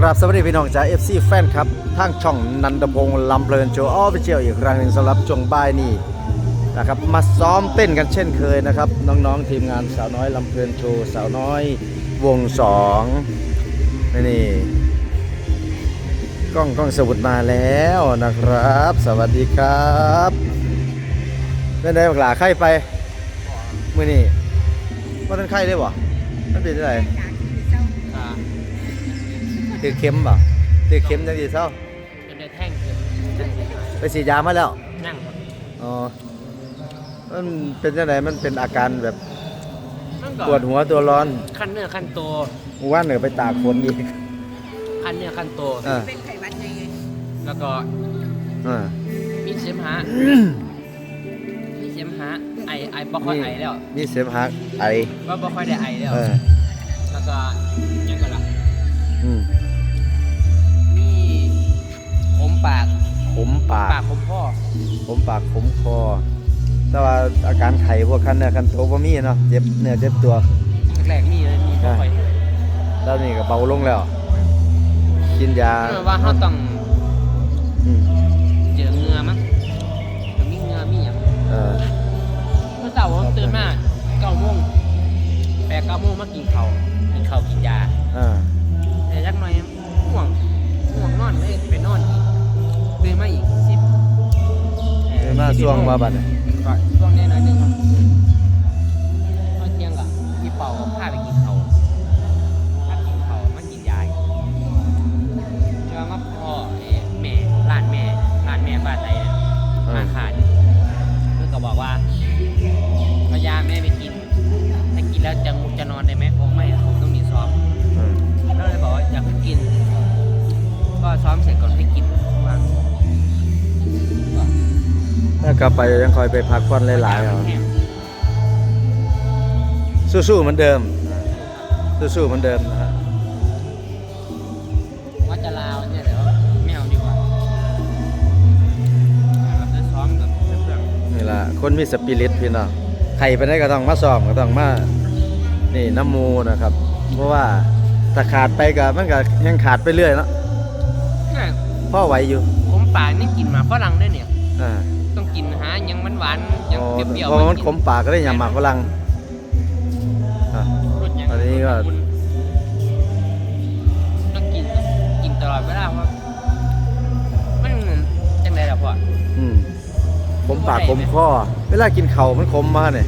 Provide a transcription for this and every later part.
กราบสวัสดีพี่น้องจาก FC แฟนครับทางช่องนันทพงศ์ลำเพลินโชว์ออฟฟิเชียลอีกครั้งหนึ่งสำหรับช่วงบ่ายนี้นะครับมาซ้อมเต้นกันเช่นเคยนะครับ น้องๆทีมงานสาวน้อยลำเพลินโชว์สาวน้อยวงสองนี่นี่กล้องกล้องสมุดมาแล้วนะครับ สวัสดีครับเป็นไงบักหลาไข้ไปมื่อนี้ว่าท่านไข้ได้บ่มันเป็นอะไร ตือเข็มบ่ตือเข็มจังสิเศร้าจนได้แท่งคือนั่งสิไปฉีดยามาแล้วนั่งครับอ๋อมันเป็นจังไดมันเป็นอาการแบบนั่งก่ปวดหัวตัวร้อนขั้นเนื้อขั้นตัวเมื่อว่านเหนือไปตากฝนอีกขั้นเนื้อขั้นตัวอ่าเป็นไขหวัดไงไงแล้วก็อ่า มีเสมหะมีเสมหะไอไอบ่ค่อยไอแล้วมีเสมหะไอว่าบ่ค่อยได้ไอแล้ว เออ แล้วก็ยังก็ล่ะอืมมี พ่อขมปากขมคอ แต่ว่าอาการไข้พวกคันเนื้อคันตัวบ่มีเนาะเจ็บเนื้อเจ็บตัวแรกๆมีเลยมีบ่ค่อยแล้วนี่ก็เบาลงแล้ว กินยาเออว่าเขาต้องอืมเจอเหงือมั้งหรือมีเหงือมีหยังเออเมื่อเช้าผมตื่นมาเก้าโมงแปดเก้าโมงมากินข้าวกินข้าวกินยาอ่าแต่ยักหน่อยห่วง มาช่วงว่าบัดนี้ก่อนช่วงนี้หน่อยหนึงครับตอนเที่ยงอะพี่เป่าพาไปกินเขาวพาไปกินเขาวมากินยายเชื่อมาพ่อเอ่อแม่ร้านแม่ร้านแม่บ้านใดเนี่ยมาขาดเพื่อนก็บอกว่าพยาแม่ไปกิน ถ้ากินแล้วจะมุจะนอนได้ไหม ถ้ากลับไปยังคอยไปพักผ่อนหลายๆเอาสู้ๆเหมือนเดิม สู้ๆเหมือนเดิมนะฮะว่าจะลาวเนี่ยเดี๋ยวไม่เอาดีกว่าเราจะซ้อมกับเพื่อนนี่ล่ะคนมีสปิริตพี่น้องใครไปได้ก็ต้องมาซ้อมก็ต้องมานี่น้ำมูนะครับ เพราะว่าถ้าขาดไปก็มันก็ยังขาดไปเรื่อยเนาะๆเนี่ยพ่อไหวอยู่ ผมป่ากนี่กินหมาฝรั่งด้วยเนี่ยอ่า ต้องกินหายังมันหวานๆยังอ๋อเปรี้ยวเพราะมันขมปากก็ได้ยำหมากฝรั่งอะ รสยังอันนี้ก็ ต้องกินกินตลอดเวลาเพราะมันจังไรล่ะพ่อ อืมขมปากขมคอเวลากินเข่าวมันขมมาเนี่ย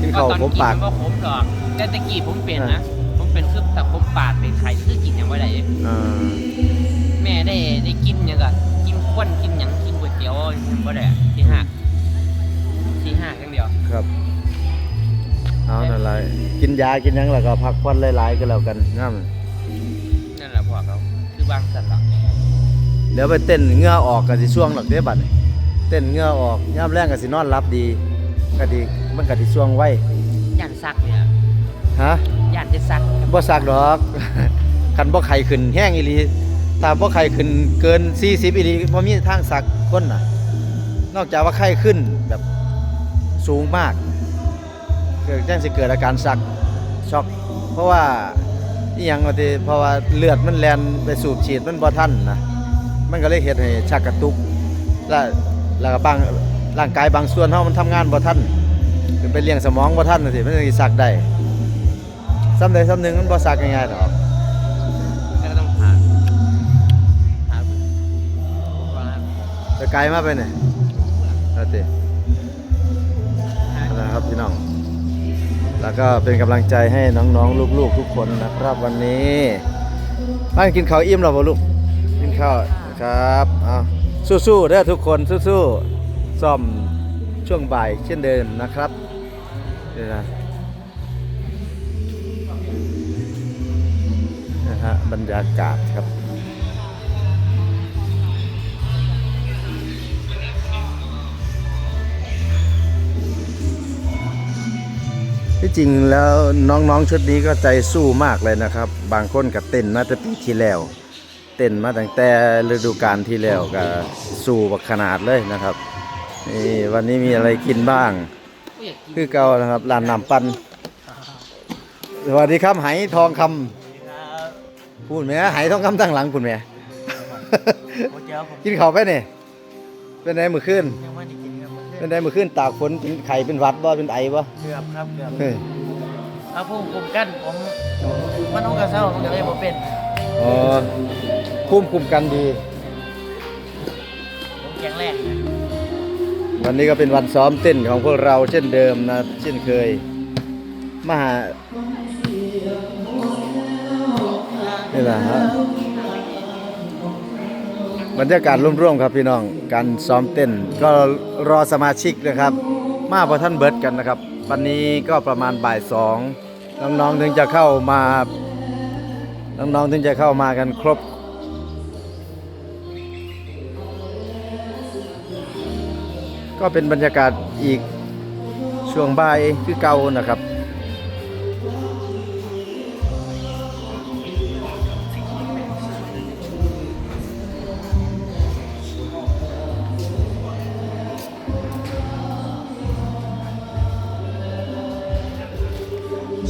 กินก็เข่าวตอนขมกินปากมันก็ขมหรอกแต่ตะกี้ผมเป็นนะ ผมเป็นคือแต่ขมปากเป็นไข่คือกินยังไงได้อ่า แม่ได้ได้กินหยังก็กินควนกินหยังกินก๋ว ยเตี๋ยวยังบ่ได้อะที่ห้าที่ห้าอย่างเดียว ครับ เอานั่นแหละกินยากินหยังแล้วก็พักผ่อนหลายๆก็แล้วกันนะนั่นแหละพ่อเขาคือบางสัตว์หรอกเดี๋ยวไปเต้นเหงื่อออกกันสิช่วงหรอกเด้บัดนี้เต้นเหงื่อออกย่ามแรงกันสินอนรับดีก็ดีมันก็สิช่วงไว้ย่านซักเนี่ยฮะ ย่านจะซักบ่ซักดอก คันบ่ไข้ขึ้นแห้งอีหลี ถ้าบ่ไข้ขึ้นเกิน 40อีหลีบ่มีทางซักคนน่ะ นอกจากว่าไข้ขึ้นแบบสูงมาก เกิดแจังสิเกิดอาการซักช็อก เพราะว่าอีหยังว่าติเพราะว่าเลือดมันแลนไปสูบฉีดมันบ่ทันนะมันก็เลยเฮ็ดให้ชักกระตุก และแล้วก็บางร่างกายบางส่วนเฮามันทำงานบ่ทันคือไปเลี้ยงสมองบ่ทันน่ะสิมันสิซักได้ซ้ำใดซ้ำหนึงมันบ่ซักง่ายๆดอก ไปไกลมากไปนี่นั่นตินั่นนะครับพี่น้อง แล้วก็เป็นกำลังใจให้น้องๆ ลูกๆ ทุกคนนะครับวันนี้บ้านกินข้าวอิ่มแล้วบ่ลูก กินข้าวครับเอาสู้ๆเด้อทุกคนสู้ๆซ่อมช่วงบ่ายเช่นเดิมนะครับนี่นะนะฮะบรรยากาศครับ ที่จริงแล้วน้องๆชุดนี้ก็ใจสู้มากเลยนะครับ บางคนก็เต้นมาแต่ปีที่แล้ว เต้นมาตั้งแต่ฤดูกาลที่แล้วก็สู้บักขนาดเลยนะครับนี่วันนี้มีอะไรกินบ้าง คือเก่านะครับร้านน้ำปันสวัสดีครับไหทองคำพูดแหม่หายทองคำตั้งหลังคุณแหม่กินข้าวไปเนี่ยเป็นไงมื้อคืนยังไม่ได้กิน เป็นไงมื้อคืนตากฝนเป็นไข้เป็นหวัดบ่เป็นไอบ่เกือบครับเกือบเฮ้ยเอาพุ่มคุมกันผมมันต้องกระเซ้ามันก็เลยบ่เป็นอ๋อภูมิคุ้มกันดีผมแข็งแรงนะวันนี้ก็เป็นวันซ้อมเต้นของพวกเราเช่นเดิมนะเช่นเคยมาหานี่แหละฮะ บรรยากาศร่วมๆครับพี่น้อง การซ้อมเต้น ก็รอสมาชิกนะครับ มาพอท่านเบิร์ดกันนะครับ วันนี้ก็ประมาณบ่ายสองน้องๆถึงจะเข้ามา น้องๆถึงจะเข้ามากันครบก็เป็นบรรยากาศอีกช่วงบ่ายคือเก่านะครับ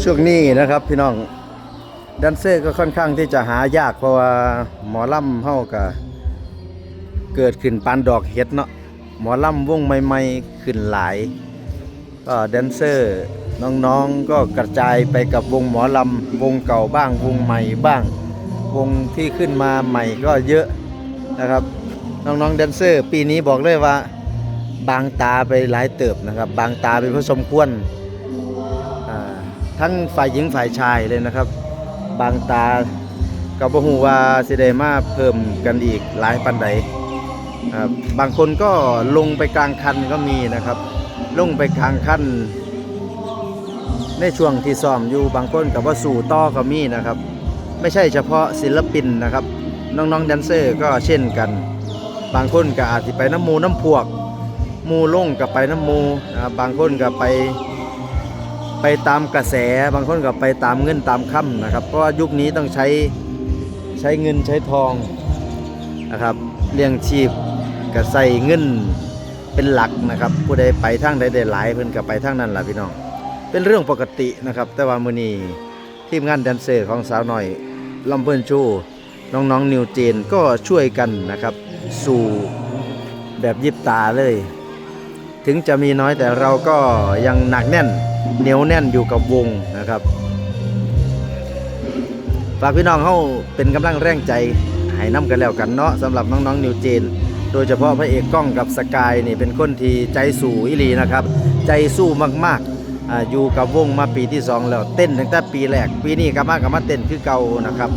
ช่วงนี้นะครับพี่น้องแดนเซอร์ก็ค่อนข้างที่จะหายากเพราะว่าหมอลำเฮาก็เกิดขึ้นปานดอกเห็ดเนาะหมอลำวงใหม่ๆขึ้นหลายก็แดนเซอร์น้องๆก็กระจายไปกับวงหมอลำวงเก่าบ้าง วงใหม่บ้าง วงที่ขึ้นมาใหม่ก็เยอะนะครับ น้องๆแดนเซอร์ ปีนี้บอกเลยว่า บางตาไปหลายเติบนะครับ บางตาไปพอสมควร ทั้งฝ่ายหญิงฝ่ายชายเลยนะครับ บางตากับบ่ฮู้ว่าสิได้มาเพิ่มกันอีกหลายปันใดครับบางคนก็ลงไปกลางคันก็มีนะครับ ลงไปกลางคันในช่วงที่ซ้อมอยู่บางคนกับว่าสู่ต่อก็มีนะครับ ไม่ใช่เฉพาะศิลปินนะครับ น้องๆแดนเซอร์ก็เช่นกัน บางคนก็อาจจะไปน้ำมูน้ำพวก มูลงกับไปน้ำมูนะครับบางคนก็ไป ไปตามกระแสบางคนก็ไปตามเงินตามค่ำนะครับ เพราะว่ายุคนี้ต้องใช้ใช้เงินใช้ทองนะครับเลี้ยงชีพก็ใส่เงินเป็นหลักนะครับ ผู้ใดไปทางใดได้หลายเพิ่นก็ไปทางนั้นล่ะพี่น้อง เป็นเรื่องปกตินะครับ แต่ว่ามื้อนี้ทีมงานแดนเซอร์ของสาวหน่อยลำเพิ่นชูน้องๆนิวเจนก็ช่วยกันนะครับ สู่แบบยิบตาเลย ถึงจะมีน้อยแต่เราก็ยังหนักแน่นเหนียวแน่นอยู่กับวงนะครับฝากพี่น้องเข้าเป็นกำลังแรงใจให้น้ำกันแล้วกันเนาะสำหรับน้องๆนิวเจน โดยเฉพาะพระเอกกล้องกับสกายนี่เป็นคนที่ใจสู้อิลีนะครับ ใจสู้มากๆออยู่กับวงมาปีที่ 2 แล้วเต้นตั้งแต่ปีแรกปีนี้ก็มากับมาเต้นคือเก่านะครับ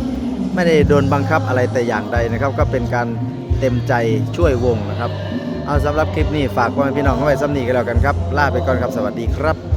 ไม่ได้โดนบังคับอะไรแต่อย่างใดนะครับ ก็เป็นการเต็มใจช่วยวงนะครับ เอาสำหรับคลิปนี้ฝากไว้พี่น้องเข้าไว้ซ้ำนี้กันแล้วกันครับ ลาไปก่อนครับ สวัสดีครับ